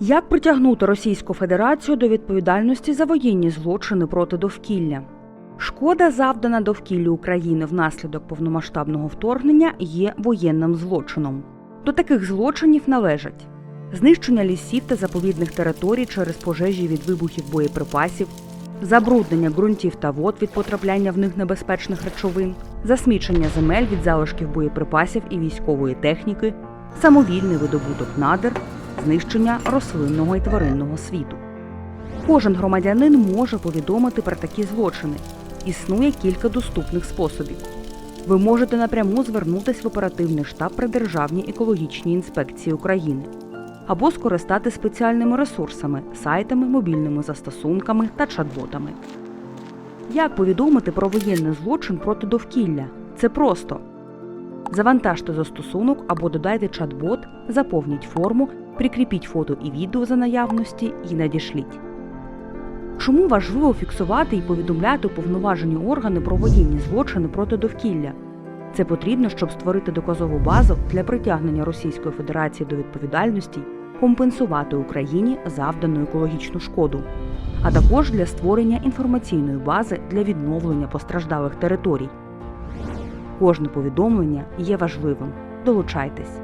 Як притягнути Російську Федерацію до відповідальності за воєнні злочини проти довкілля? Шкода, завдана довкіллю України внаслідок повномасштабного вторгнення, є воєнним злочином. До таких злочинів належать знищення лісів та заповідних територій через пожежі від вибухів боєприпасів, забруднення ґрунтів та вод від потрапляння в них небезпечних речовин, засмічення земель від залишків боєприпасів і військової техніки, самовільний видобуток надр, знищення рослинного і тваринного світу. Кожен громадянин може повідомити про такі злочини. Існує кілька доступних способів. Ви можете напряму звернутися в оперативний штаб при Державній екологічній інспекції України або скористати спеціальними ресурсами, сайтами, мобільними застосунками та чат-ботами. Як повідомити про воєнний злочин проти довкілля? Це просто. Завантажте застосунок або додайте чат-бот, заповніть форму, прикріпіть фото і відео за наявності і надішліть. Чому важливо фіксувати і повідомляти уповноважені органи про воєнні злочини проти довкілля? Це потрібно, щоб створити доказову базу для притягнення Російської Федерації до відповідальності, компенсувати Україні завдану екологічну шкоду, а також для створення інформаційної бази для відновлення постраждалих територій. Кожне повідомлення є важливим. Долучайтесь.